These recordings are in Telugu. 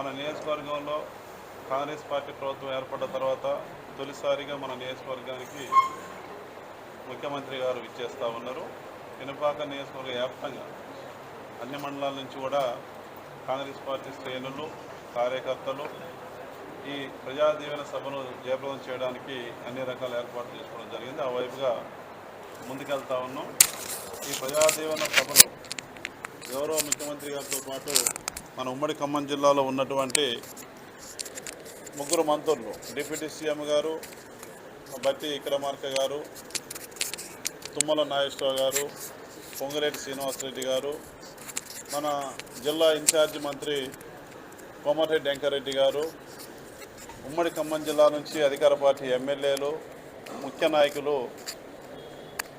మన నియోజకవర్గంలో కాంగ్రెస్ పార్టీ ప్రభుత్వం ఏర్పడ్డ తర్వాత తొలిసారిగా మన నియోజకవర్గానికి ముఖ్యమంత్రి గారు విచ్చేస్తూ ఉన్నారు. పినపాక నియోజకవర్గ వ్యాప్తంగా అన్ని మండలాల నుంచి కూడా కాంగ్రెస్ పార్టీ శ్రేణులు కార్యకర్తలు ఈ ప్రజా దీవెన సభను జయప్రదం చేయడానికి అన్ని రకాల ఏర్పాట్లు చేసుకోవడం జరిగింది. ఆ వైపుగా ముందుకెళ్తా ఉన్నాం. ఈ ప్రజా దీవెన గౌరవ ముఖ్యమంత్రి గారితో పాటు మన ఉమ్మడి ఖమ్మం జిల్లాలో ఉన్నటువంటి ముగ్గురు మంత్రులు డిప్యూటీ సీఎం గారు బట్టి విక్రమార్క గారు తుమ్మల నాగేశ్వరరావు గారు పొంగిరెడ్డి శ్రీనివాసరెడ్డి గారు మన జిల్లా ఇన్ఛార్జి మంత్రి కోమటిరెడ్డి వెంకరెడ్డి గారు ఉమ్మడి ఖమ్మం జిల్లా నుంచి అధికార పార్టీ ఎమ్మెల్యేలు ముఖ్య నాయకులు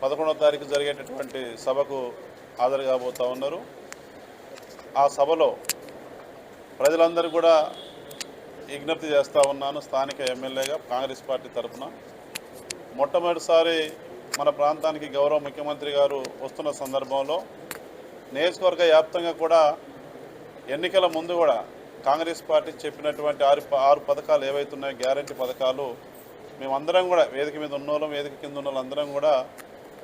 పదకొండవ తారీఖు జరిగేటటువంటి సభకు హాజరు కాబోతూ ఉన్నారు. ఆ సభలో ప్రజలందరూ కూడా విజ్ఞప్తి చేస్తూ ఉన్నాను స్థానిక ఎమ్మెల్యేగా కాంగ్రెస్ పార్టీ తరఫున. మొట్టమొదటిసారి మన ప్రాంతానికి గౌరవ ముఖ్యమంత్రి గారు వస్తున్న సందర్భంలో నియోజకవర్గ వ్యాప్తంగా కూడా ఎన్నికల ముందు కూడా కాంగ్రెస్ పార్టీ చెప్పినటువంటి ఆరు ఆరు పథకాలు ఏవైతున్నాయో గ్యారంటీ పథకాలు మేమందరం కూడా వేదిక మీద ఉన్నోళ్ళం వేదిక కింద ఉన్న అందరం కూడా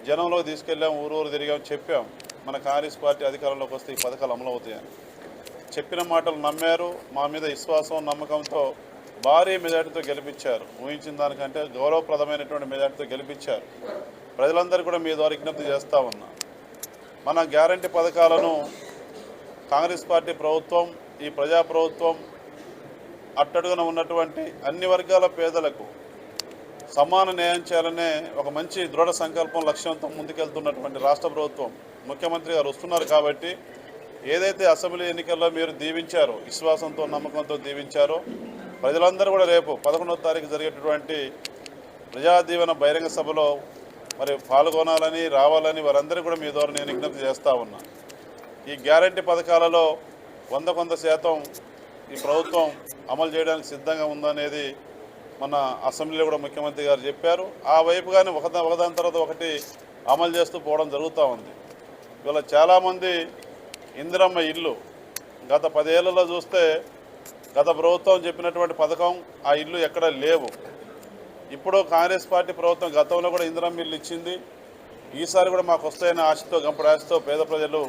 జనంలో తీసుకెళ్ళాం ఊరు ఊరు తిరిగాం చెప్పాం. మన కాంగ్రెస్ పార్టీ అధికారంలోకి వస్తే ఈ పథకాలు అమలు అవుతాయని చెప్పిన మాటలు నమ్మారు మా మీద విశ్వాసం నమ్మకంతో భారీ మెజార్టీతో గెలిపించారు. ఊహించిన దానికంటే గౌరవప్రదమైనటువంటి మెజార్టీతో గెలిపించారు. ప్రజలందరూ కూడా మీ ద్వారా విజ్ఞప్తి చేస్తూ ఉన్నా. మన గ్యారంటీ పథకాలను కాంగ్రెస్ పార్టీ ప్రభుత్వం ఈ ప్రజా ప్రభుత్వం అట్టడుగున ఉన్నటువంటి అన్ని వర్గాల పేదలకు సమాన న్యాయం చేయాలనే ఒక మంచి దృఢ సంకల్పం లక్ష్యంతో ముందుకెళ్తున్నటువంటి రాష్ట్ర ప్రభుత్వం ముఖ్యమంత్రి గారు వస్తున్నారు కాబట్టి ఏదైతే అసెంబ్లీ ఎన్నికల్లో మీరు దీవించారో విశ్వాసంతో నమ్మకంతో దీవించారో ప్రజలందరూ కూడా రేపు పదకొండవ తారీఖు జరిగేటటువంటి ప్రజాదీవన బహిరంగ సభలో మరి పాల్గొనాలని రావాలని వారందరూ కూడా మీ ద్వారా నేను విజ్ఞప్తి చేస్తూ ఉన్నా. ఈ గ్యారంటీ పథకాలలో వంద కొంత శాతం ఈ ప్రభుత్వం అమలు చేయడానికి సిద్ధంగా ఉందనేది మన అసెంబ్లీలో కూడా ముఖ్యమంత్రి గారు చెప్పారు. ఆ వైపుగానే ఒకదా ఒకదాని తర్వాత ఒకటి అమలు చేస్తూ పోవడం జరుగుతూ ఉంది. ఇవాళ చాలామంది ఇందిరమ్మ ఇల్లు గత పదేళ్ళలో చూస్తే గత ప్రభుత్వం చెప్పినటువంటి పథకం ఆ ఇల్లు ఎక్కడ లేవు. ఇప్పుడు కాంగ్రెస్ పార్టీ ప్రభుత్వం గతంలో కూడా ఇందిరమ్మ ఇల్లు ఇచ్చింది. ఈసారి కూడా మాకు వస్తాయని ఆశతో గంపడి ఆశతో పేద ప్రజలు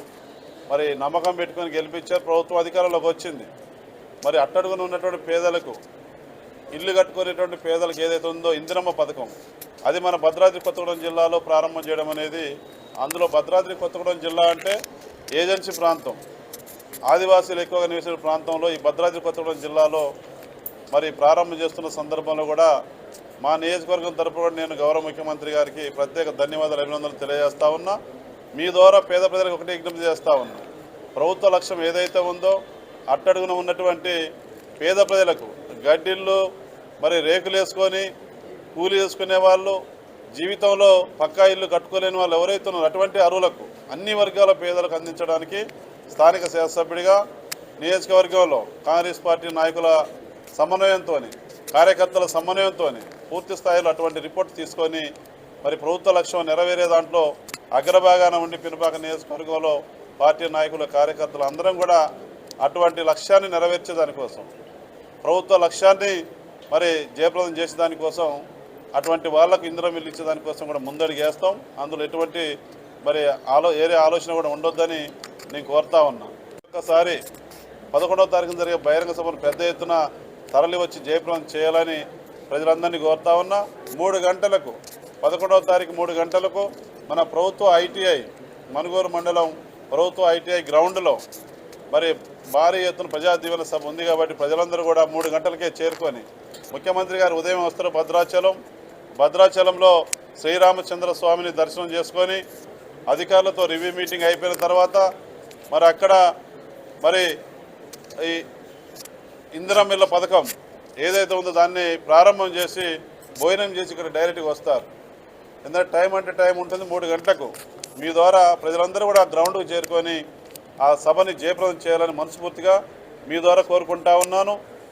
మరి నమ్మకం పెట్టుకొని గెలిపించారు. ప్రభుత్వం అధికారంలోకి వచ్చింది. మరి అట్టడుగున ఉన్నటువంటి పేదలకు ఇల్లు కట్టుకునేటువంటి పేదలకు ఏదైతే ఉందో ఇందిరమ్మ పథకం. అది మన భద్రాద్రి కొత్తగూడెం జిల్లాలో ప్రారంభం చేయడం అనేది అందులో భద్రాద్రి కొత్తగూడెం జిల్లా అంటే ఏజెన్సీ ప్రాంతం. ఆదివాసీలు ఎక్కువగా నివసించిన ప్రాంతంలో ఈ భద్రాద్రి కొత్తగూడెం జిల్లాలో మరి ప్రారంభం చేస్తున్న సందర్భంలో కూడా మా నియోజకవర్గం తరపున నేను గౌరవ ముఖ్యమంత్రి గారికి ప్రత్యేక ధన్యవాదాలు అభినందనలు తెలియజేస్తా ఉన్నా. మీ ద్వారా పేద ప్రజలకు ఒకటి విజ్ఞప్తి చేస్తూ ఉన్నా. ప్రభుత్వ లక్ష్యం ఏదైతే ఉందో అట్టడుగున ఉన్నటువంటి పేద ప్రజలకు గడ్డిళ్ళు మరి రేకులు వేసుకొని కూలి చేసుకునే వాళ్ళు జీవితంలో పక్కా ఇల్లు కట్టుకోలేని వాళ్ళు ఎవరైతే ఉన్నారో అటువంటి అరువులకు అన్ని వర్గాల పేదలకు అందించడానికి స్థానిక శాసభ్యుడిగా నియోజకవర్గంలో కాంగ్రెస్ పార్టీ నాయకుల సమన్వయంతో కార్యకర్తల సమన్వయంతో పూర్తి స్థాయిలో అటువంటి రిపోర్ట్ తీసుకొని మరి ప్రభుత్వ లక్ష్యం నెరవేరే దాంట్లో అగ్రభాగాన ఉండి పినపాక నియోజకవర్గంలో పార్టీ నాయకుల కార్యకర్తలు అందరం కూడా అటువంటి లక్ష్యాన్ని నెరవేర్చే దానికోసం ప్రభుత్వ లక్ష్యాన్ని మరి జయప్రదం చేసే దానికోసం అటువంటి వాళ్ళకు ఇంద్రం ఇల్లు ఇచ్చే దానికోసం కూడా ముందడిగేస్తాం అందులో ఎటువంటి మరి ఆలో ఏరే ఆలోచన కూడా ఉండొద్దని నేను కోరుతా ఉన్నా. ఒక్కసారి పదకొండవ తారీఖున జరిగే బహిరంగ సభను పెద్ద ఎత్తున తరలి వచ్చి జయప్రదం చేయాలని ప్రజలందరినీ కోరుతా ఉన్నా. మూడు గంటలకు పదకొండవ తారీఖు మూడు గంటలకు మన ప్రభుత్వ ఐటీఐ మనుగోరు మండలం ప్రభుత్వ ఐటీఐ గ్రౌండ్లో మరి భారీ ఎత్తున ప్రజా దీవెన సభ ఉంది కాబట్టి ప్రజలందరూ కూడా మూడు గంటలకే చేరుకొని ముఖ్యమంత్రి గారు ఉదయం వస్తారు భద్రాచలం. భద్రాచలంలో శ్రీరామచంద్ర స్వామిని దర్శనం చేసుకొని అధికారులతో రివ్యూ మీటింగ్ అయిపోయిన తర్వాత మరి అక్కడ మరి ఈ ఇందిరమిల్ల పథకం ఏదైతే ఉందో దాన్ని ప్రారంభం చేసి భోజనం చేసి ఇక్కడ డైరెక్ట్గా వస్తారు. ఎందుకంటే టైం అంటే టైం ఉంటుంది మూడు గంటలకు. మీ ద్వారా ప్రజలందరూ కూడా గ్రౌండ్కు చేరుకొని ఆ సభని జయప్రదం చేయాలని మనస్ఫూర్తిగా మీ ద్వారా కోరుకుంటా ఉన్నాను.